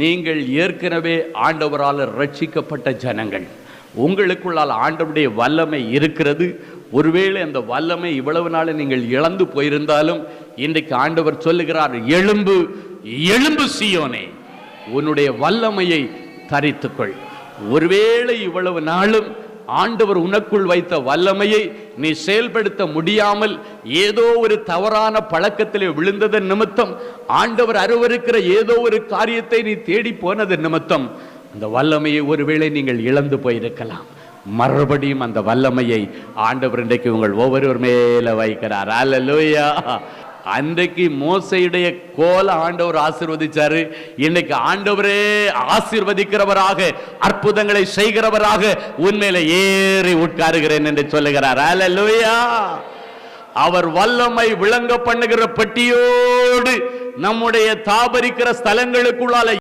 நீங்கள் ஏற்கனவே ஆண்டவரால் ரட்சிக்கப்பட்ட ஜனங்கள். உங்களுக்குள்ளால் ஆண்டவருடைய வல்லமை இருக்கிறது. ஒருவேளை அந்த வல்லமை இவ்வளவு நாள் நீங்கள் இழந்து போயிருந்தாலும் இன்றைக்கு ஆண்டவர் சொல்லுகிறார் எழும்பு எழும்பு சியோனே உன்னுடைய வல்லமையை தரித்துக்கொள். ஒருவேளை இவ்வளவு நாளும் ஆண்டவர் உனக்குள் வைத்த வல்லமையை நீ செயல்படுத்த முடியாமல் ஏதோ ஒரு தவறான பழக்கத்திலே விழுந்ததன் நிமித்தம் ஆண்டவர் அருவருக்கிற ஏதோ ஒரு காரியத்தை நீ தேடி போனது நிமித்தம் அந்த வல்லமையை ஒருவேளை நீங்கள் இழந்து போயிருக்கலாம். மறுபடியும் அந்த வல்லமையை ஆண்டவர் இன்றைக்கு உங்கள் ஒவ்வொருவர் மேல வைக்கிறார். அல்லேலூயா அன்றைக்கு மோசையுடைய கோல ஆண்டவர் ஆசிர்வதிச்சாரு. இன்னைக்கு ஆண்டவரே ஆசிர்வதிக்கிறவராக அற்புதங்களை செய்கிறவராக உண்மையில ஏறி உட்காருகிறேன் என்று சொல்லுகிறார். அல்லேலூயா அவர் வல்லமை விளங்க பண்ணுகிற பெட்டியோடு நம்முடைய தாபரிக்கிற ஸ்தலங்களுக்குள்ளால